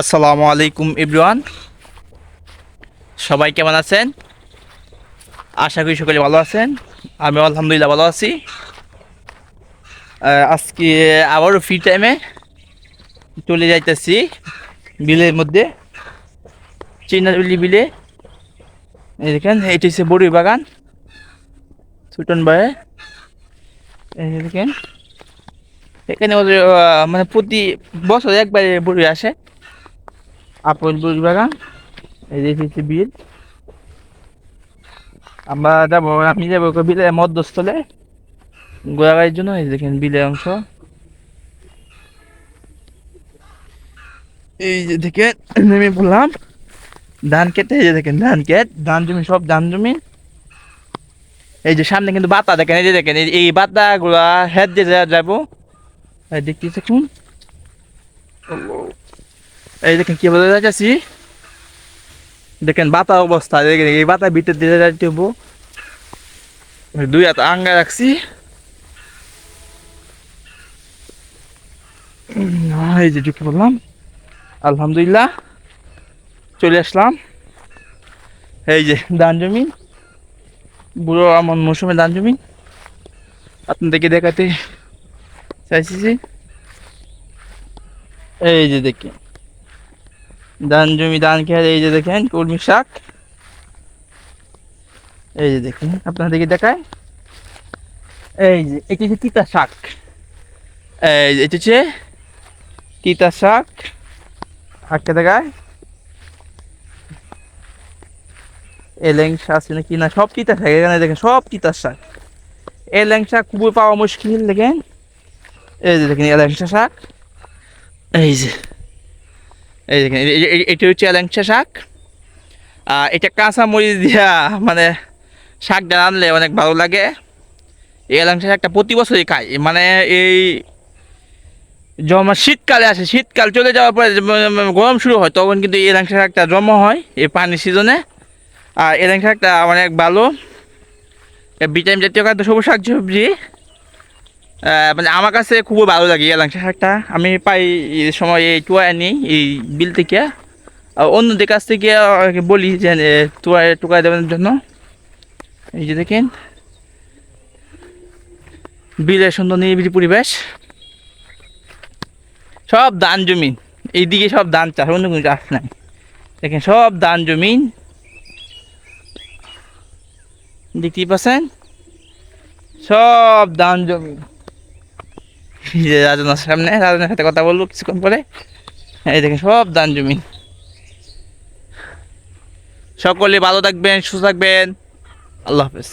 আসসালামু আলাইকুম ইব্রুয়ান সবাই কেমন আছেন? আশা করি সকলে ভালো আছেন। আমি আলহামদুলিল্লাহ ভালো আছি। আজকে আবারও ফ্রি টাইমে চলে যাইতেছি বিলের মধ্যে। চিনারুলি বিলে। দেখেন এটি হচ্ছে বড়ি বাগান। সুটন ভাই দেখেন। এখানে মানে প্রতি বছর একবার বড়ি আসে। আপেল বড়ি বাগান এই হচ্ছে বিল। আমরা যাব, আমি যাব বিলে মধ্যস্থলে। ঘোরাঘুরির জন্য, এই দেখেন বিলের অংশ। এই যে দেখেন, নেমে পড়লাম। ধান কেটে, এই যে দেখেন ধান কেট, ধান জমি, সব ধান জমি। এই যে সামনে কিন্তু বাতা দেখেন, এই যে দেখেন, এই- বাতা গুলা হেড দিয়ে যাব। দেখতেছি দেখুন এই দেখেন কি বলে যাচ্ছি দেখেন বাতা অবস্থা, দেখেন এই বাতা ভিতর দিয়ে যাইতে দুই হাত আঙ্গা রাখছি। এই যে ঢুকে পড়লাম। আলহামদুলিল্লাহ, চলে আসলাম। এই যে ধান জমি, বুড়ো আমন মৌসুমে ধান জমি। আপনাদেরকে দেখাতে চাইছি যে, এই যে দেখেন। ধান জমি ধান খেয়ে এই যে দেখেন, কলমি শাক। এই যে দেখেন, আপনাদেরকে দেখায় এই যে, এটি হচ্ছে তিতা শাক। এই যে, এটি হচ্ছে তিতা শাক। আটকে দেখায় এলেং শাক আছে নাকি? না, সব তিতা শাক। এখানে দেখেন, সব তিতা শাক। এলেং শাক খুবই পাওয়া মুশকিল, দেখেন। এই যে দেখেন এলেংচা শাক। এই যে এই দেখেন, এই- এই- এই- এটা হচ্ছে এলেংচা শাক। আর এটা কাঁচা মরিচ দিয়া মানে শাকটা রানলে অনেক ভালো লাগে। এই এলাংচা শাকটা প্রতি বছরই খাই। মানে এই জমা শীতকালে আসে। শীতকাল চলে যাওয়ার পরে যে ম- ম- গরম শুরু হয়, তখন কিন্তু এই এলাংচা শাকটা জমা হয় এই পানির সিজনে। আর এলাংচা শাকটা অনেক ভালো ভিটামিন জাতীয় খাদ্য, সবুজ শাক সবজি মানে আমার কাছে খুবই ভালো লাগে এই শাকটা। আমি পাই এই সময় এই টুয়া নিই এই বিল থেকে। অন্যদের কাছ থেকে বলি যে টুয়ায় টুকায় দেওয়ার জন্য। এই যে দেখেন। বিলের সুন্দর নিরিবিলি পরিবেশ। সব ধান জমিন। এইদিকে সব ধান চাষ, অন্য কোনো চাষ নাই। দেখেন, সব ধান জমিন। দেখতেই পাচ্ছেন? সব ধান জমি যে রাজনার সামনে রাজনার সাথে কথা বলব কিছুক্ষণ পরে। এই দেখেন সব দান জমি। সকলে ভালো থাকবেন, সুস্থ থাকবেন। আল্লাহ হাফেজ।